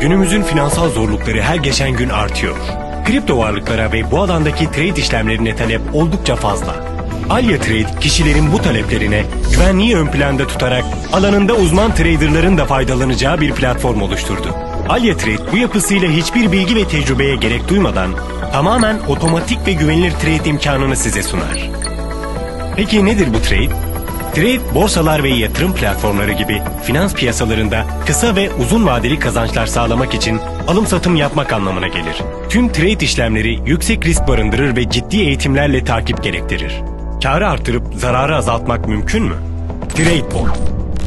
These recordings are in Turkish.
Günümüzün finansal zorlukları her geçen gün artıyor. Kripto varlıklara ve bu alandaki trade işlemlerine talep oldukça fazla. Alya Trade kişilerin bu taleplerine güvenliği ön planda tutarak alanında uzman traderların da faydalanacağı bir platform oluşturdu. Alya Trade bu yapısıyla hiçbir bilgi ve tecrübeye gerek duymadan tamamen otomatik ve güvenilir trade imkanını size sunar. Peki nedir bu trade? Trade, borsalar ve yatırım platformları gibi finans piyasalarında kısa ve uzun vadeli kazançlar sağlamak için alım satım yapmak anlamına gelir. Tüm trade işlemleri yüksek risk barındırır ve ciddi eğitimlerle takip gerektirir. Karı artırıp zararı azaltmak mümkün mü? TradeBot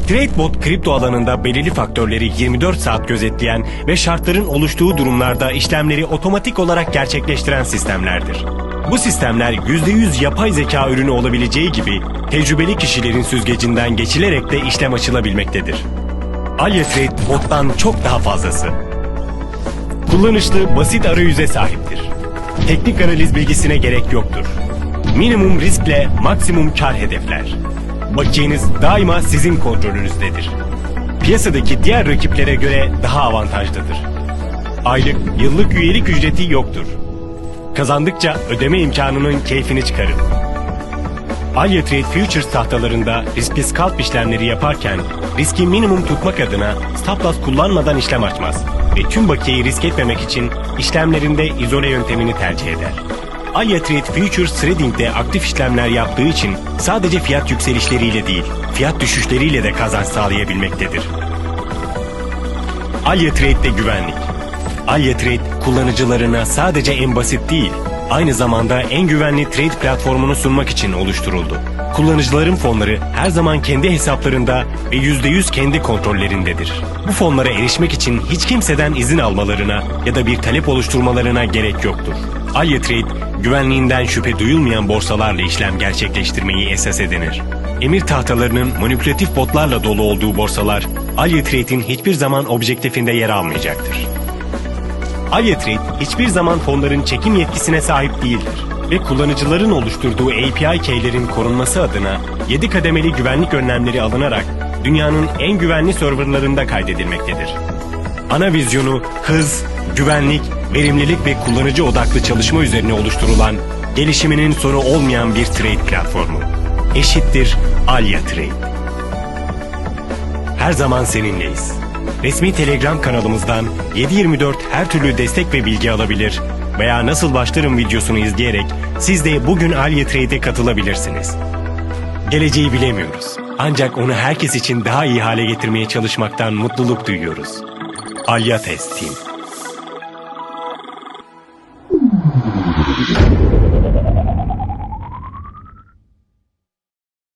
TradeBot kripto alanında belirli faktörleri 24 saat gözetleyen ve şartların oluştuğu durumlarda işlemleri otomatik olarak gerçekleştiren sistemlerdir. Bu sistemler %100 yapay zeka ürünü olabileceği gibi tecrübeli kişilerin süzgecinden geçilerek de işlem açılabilmektedir. Alya Trade bottan çok daha fazlası. Kullanışlı, basit arayüze sahiptir. Teknik analiz bilgisine gerek yoktur. Minimum riskle maksimum kar hedefler. Bakiyeniz daima sizin kontrolünüzdedir. Piyasadaki diğer rakiplere göre daha avantajlıdır. Aylık, yıllık üyelik ücreti yoktur. Kazandıkça ödeme imkanının keyfini çıkarın. Alya Futures tahtalarında riskli scalp işlemleri yaparken riski minimum tutmak adına stop loss kullanmadan işlem açmaz ve tüm bakiyeyi risk etmemek için işlemlerinde izole yöntemini tercih eder. Alya Trade Futures Trading'de aktif işlemler yaptığı için sadece fiyat yükselişleriyle değil, fiyat düşüşleriyle de kazanç sağlayabilmektedir. Alya Trade'de güvenlik. Alya Trade kullanıcılarına sadece en basit değil, aynı zamanda en güvenli trade platformunu sunmak için oluşturuldu. Kullanıcıların fonları her zaman kendi hesaplarında ve %100 kendi kontrollerindedir. Bu fonlara erişmek için hiç kimseden izin almalarına ya da bir talep oluşturmalarına gerek yoktur. Alya Trade, güvenliğinden şüphe duyulmayan borsalarla işlem gerçekleştirmeyi esas edinir. Emir tahtalarının manipülatif botlarla dolu olduğu borsalar, Alya Trade'in hiçbir zaman objektifinde yer almayacaktır. Alya Trade hiçbir zaman fonların çekim yetkisine sahip değildir ve kullanıcıların oluşturduğu API keylerin korunması adına 7 kademeli güvenlik önlemleri alınarak dünyanın en güvenli serverlarında kaydedilmektedir. Ana vizyonu hız, güvenlik, verimlilik ve kullanıcı odaklı çalışma üzerine oluşturulan gelişiminin sonu olmayan bir trade platformu. Eşittir Alya Trade. Her zaman seninleyiz. Resmi Telegram kanalımızdan 7/24 her türlü destek ve bilgi alabilir veya nasıl başlarım videosunu izleyerek siz de bugün Trade'e katılabilirsiniz. Geleceği bilemiyoruz. Ancak onu herkes için daha iyi hale getirmeye çalışmaktan mutluluk duyuyoruz. Alya Test Team